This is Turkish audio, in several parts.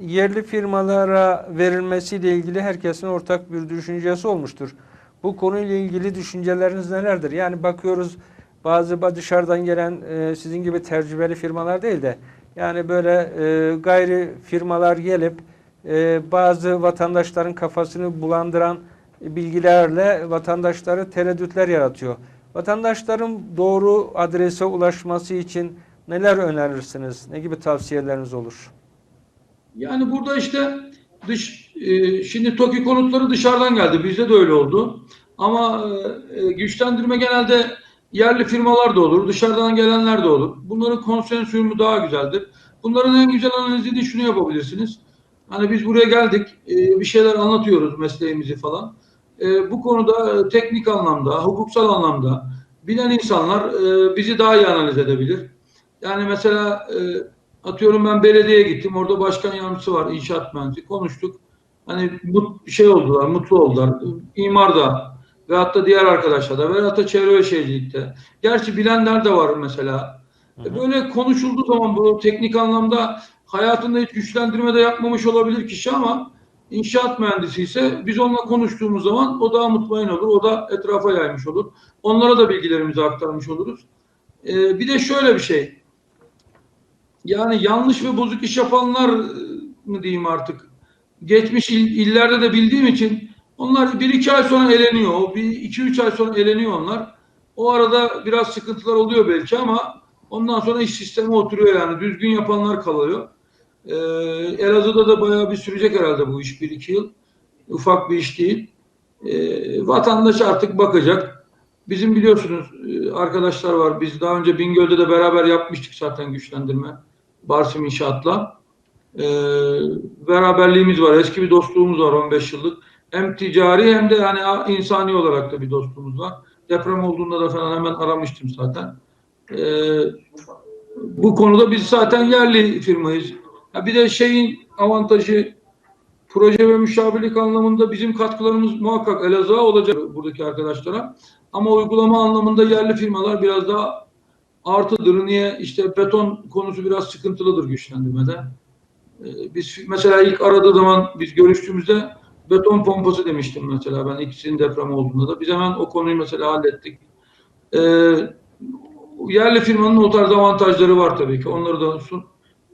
yerli firmalara verilmesiyle ilgili herkesin ortak bir düşüncesi olmuştur. Bu konuyla ilgili düşünceleriniz nelerdir? Yani bakıyoruz bazı dışarıdan gelen e, sizin gibi tecrübeli firmalar değil de yani böyle e, gayri firmalar gelip e, bazı vatandaşların kafasını bulandıran bilgilerle vatandaşları tereddütler yaratıyor. Vatandaşların doğru adrese ulaşması için neler önerirsiniz? Ne gibi tavsiyeleriniz olur? Yani burada işte dış e, şimdi TOKİ konutları dışarıdan geldi. Bizde de öyle oldu. Ama e, güçlendirme genelde yerli firmalar da olur, dışarıdan gelenler de olur. Bunların konsensüsü daha güzeldir. Bunların en güzel analizini şunu yapabilirsiniz. Hani biz buraya geldik, e, bir şeyler anlatıyoruz mesleğimizi falan. E, bu konuda e, teknik anlamda, hukuksal anlamda bilen insanlar e, bizi daha iyi analiz edebilir. Yani mesela e, atıyorum ben belediyeye gittim. Orada başkan yardımcısı var, inşaat mühendisi. Konuştuk. Hani mut, şey oldular, mutlu oldular. İmar da ve hatta diğer arkadaşlar da ve hatta çevre ve şehircilikte. Gerçi bilenler de var mesela. E, Böyle konuşulduğu zaman bu teknik anlamda hayatında hiç güçlendirme de yapmamış olabilir kişi ama inşaat mühendisi ise biz onunla konuştuğumuz zaman o daha mutmain olur. O da etrafa yaymış olur. Onlara da bilgilerimizi aktarmış oluruz. E, bir de şöyle bir şey. Yani yanlış ve bozuk iş yapanlar e, mı diyeyim artık geçmiş il, illerde de bildiğim için onlar bir iki ay sonra eleniyor. Bir iki üç ay sonra eleniyor onlar. O arada biraz sıkıntılar oluyor belki ama ondan sonra iş sistemi oturuyor yani. Düzgün yapanlar kalıyor. Ee, Elazığ'da da bayağı bir sürecek herhalde bu iş bir iki yıl. Ufak bir iş değil. Ee, vatandaş artık bakacak. Bizim biliyorsunuz e, arkadaşlar var. Biz daha önce Bingöl'de de beraber yapmıştık zaten güçlendirme. Barsim İnşaat'la. Ee, beraberliğimiz var. Eski bir dostluğumuz var 15 yıllık. Hem ticari hem de yani insani olarak da bir dostluğumuz var. Deprem olduğunda da falan hemen aramıştım zaten. Ee, bu konuda biz zaten yerli firmayız. Ha bir de şeyin avantajı proje ve müşavirlik anlamında bizim katkılarımız muhakkak Elazığ'a olacak buradaki arkadaşlara. Ama uygulama anlamında yerli firmalar biraz daha artıdır. Niye? İşte beton konusu biraz sıkıntılıdır güçlendirmede. Ee, biz mesela ilk aradığı zaman biz görüştüğümüzde beton pompası demiştim mesela ben ikisinin deprem olduğunda da. Biz hemen o konuyu mesela hallettik. Ee, yerli firmanın o tarz avantajları var tabii ki. Onları da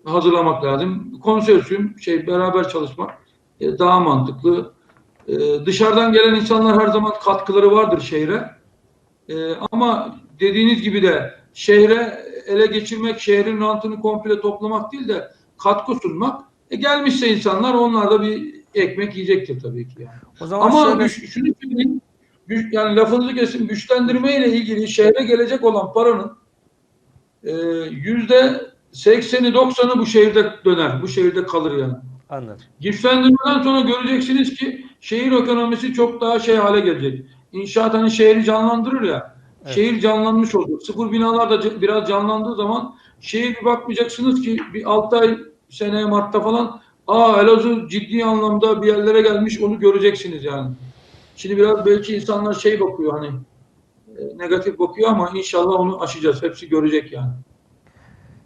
hazırlamak lazım. Konsorsiyum şey beraber çalışmak e, daha mantıklı. E, dışarıdan gelen insanlar her zaman katkıları vardır şehre. E, ama dediğiniz gibi de şehre ele geçirmek, şehrin rantını komple toplamak değil de katkı sunmak. E, gelmişse insanlar onlar da bir ekmek yiyecektir tabii ki yani. O zaman Ama şöyle- güç, şunu söyleyeyim, güç, yani lafınızı kesin güçlendirme ile ilgili şehre gelecek olan paranın e, yüzde sekseni doksanı bu şehirde döner. Bu şehirde kalır yani. Anladım. Güçlendirmeden sonra göreceksiniz ki şehir ekonomisi çok daha şey hale gelecek. İnşaat hani şehri canlandırır ya. Şehir canlanmış olacak. Sıfır binalar da biraz canlandığı zaman şehir bir bakmayacaksınız ki bir 6 ay seneye Mart'ta falan aa Elazığ ciddi anlamda bir yerlere gelmiş onu göreceksiniz yani. Şimdi biraz belki insanlar şey bakıyor hani e, negatif bakıyor ama inşallah onu aşacağız. Hepsi görecek yani.